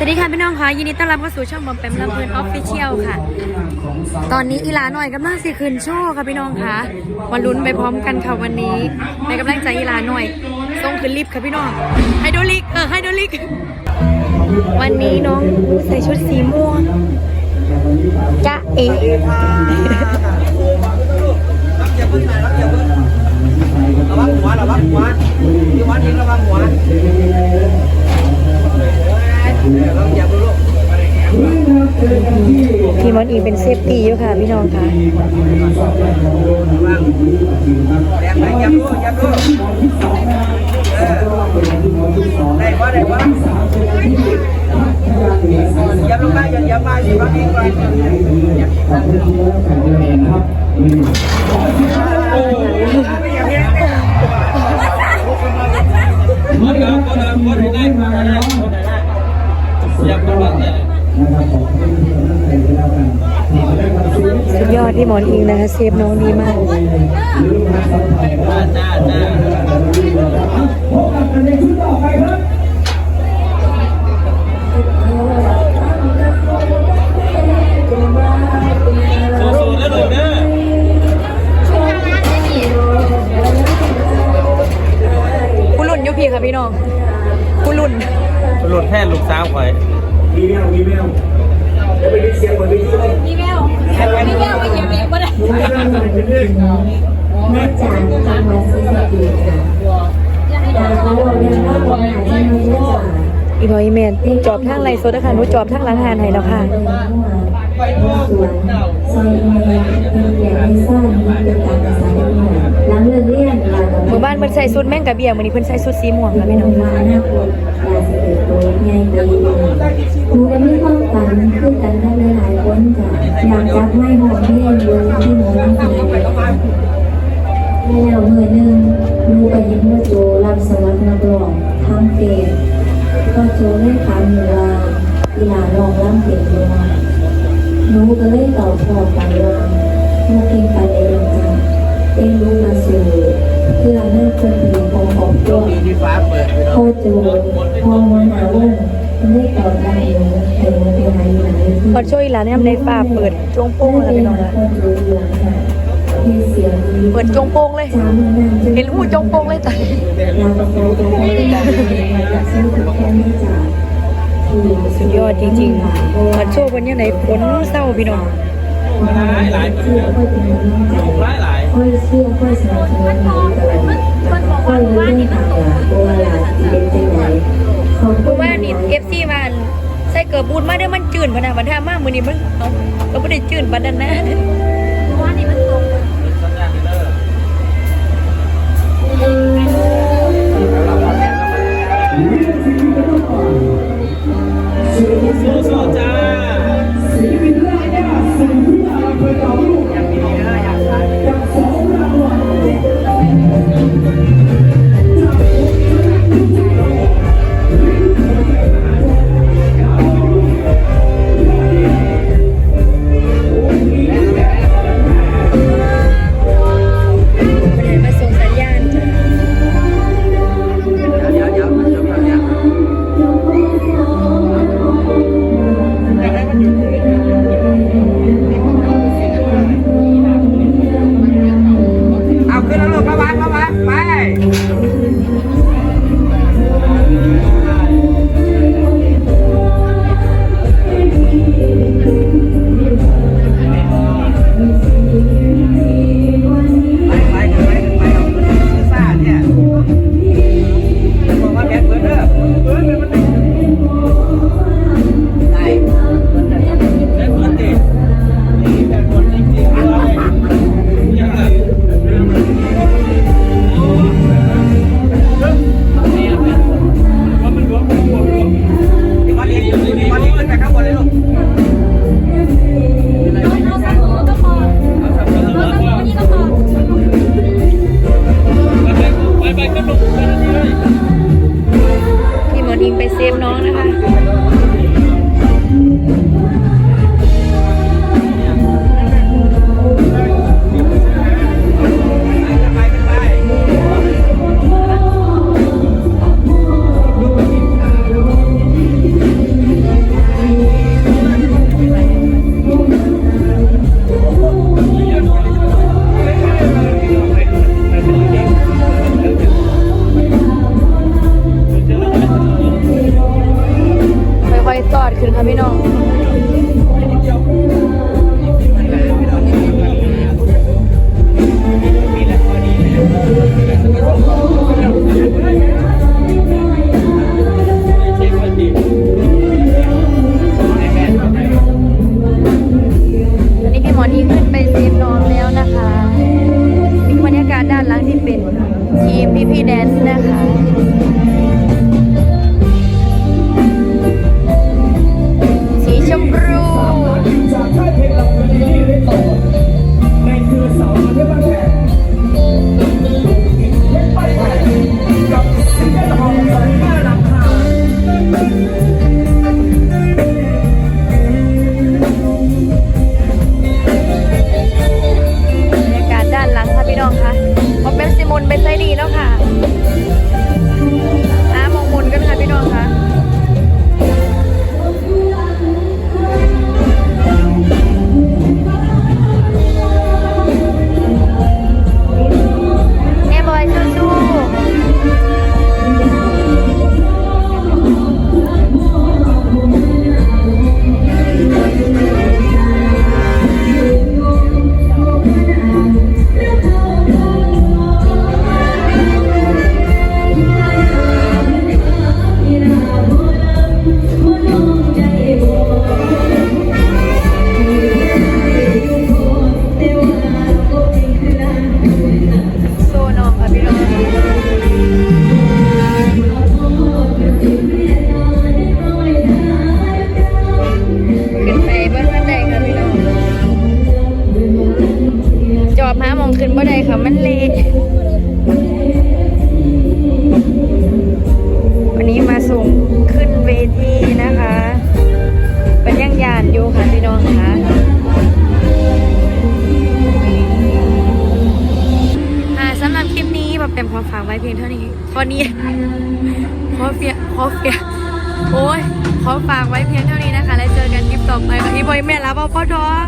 สวัสดีค่ะพี่น้องค่ะยินดีต้อนรับเข้าสู่ช่องบอมแปมลำเพลินออฟฟิเชียลค่ะ ตอนนี้อีลาหน่อยกำลังสิคืนโชว์ค่ะพี่น้องค่ะมาลุ้นไปพร้อมกันค่ะวันนี้ในกำลังใจอีลาหน่อยส่งขึ้นลิฟต์ค่ะพี่น้องไฮโดรลิกเออไฮโดรลิก วันนี้น้องใส่ชุดสีม่วงจ้าเอ๋ระวังหัวระวังหัวพี่วัดทิ้ระวังหัวเราอย่าดูลูก พี่มอนอีเป็นเซฟตี้อยู่ค่ะ พี่น้องค่ะแรงไหนอย่าดูอย่าดูเออได้ปะได้ปะอย่า ยอย่ามาสิวัดทิ้งไปอย่าดูว่าเนี่ยสุดยอดที่หมอนอิงนะคะเซฟน้องดีมากจ้าจ้าสู้ จอบทางไรโซดนะคะหนูจอบทางร้านอาหารให้แล้วค่ะไปยังหัวสวนซอยเมียเมียในซ่านเป็นการสายหลังเลิกเรียนหมู่บ้านเพิ่นใส่ชุดแม่งกะเบียมื้อนี้เพิ่นใส่ชุดสีม่วงค่ะพี่น้องมาอนาคตยาเสพติดโดยใหญ่ไปหนูก็มีความฝันคือกันทั้งหลายคนจ้ะอยากจับไม้หอมเพี้ยนเยอะที่หนูทำเลยแล้วเมื่อหนึ่งหนูไปยินว่าโจรับสมัครนักร้องทำเพลง ก็โจได้ถามหนูว่าอีหลาลองร่ำเพลงดูว่าหนูก็เลยตอบพอไปว่าหนูเก่งไปเองจ้ะเองรู้มาสู่เพื่อให้คนดีของของตัวมีที่ฟ้าเปิดไปแล้วพ่อโจพ่อมาหาว่าได้ตอบได้หนูให้หนูไปหาอยู่ไหนพอช่วยร้านเนี่ยในฟ้าเปิดจงโป้งค่ะพี่น้องค่อย เสียงดีเปิดจงโปงเลยเดือนจนเห็นหูจงโป้งเลยตอนนี้เราก็ไปจะได้ได้จากซื้อถึงแค่ไม่จ่ายที่สุดยอดจริงๆพอโชว์วันนี้ไหนฝนเศร้าพี่น้องหลายหลายเชื่อค่อยเป็นน้ำใจหลายหลายค่อยเชื่อค่อยสนับสนุนหนูตลอดค่อยเลยได้หักหลังตัวหลาเป็นจังไหนขอบเพคุณราะว่านี่ FC มาใส่เกิดบูดมาเด้อมันจืดพะนะมันท่ามากมื้อนี้มันเอาก็บ่ได้จืดปานนั้นนะเพราะว่านี่มัน พี่หมอนิงไปเซฟน้องนะคะ อยู่ค่ะพี่น้องคะสำหรับคลิปนี้แบบเป็นความฝากไว้เพียงเท่านี้ตอนนี้ขอเฟียขอเฟียโอ้ยขอฝากไว้เพียงเท่านี้นะคะ แล้วเจอกันคลิปต่อไปกับอีบอยแม่ลาบอพ่อท้อง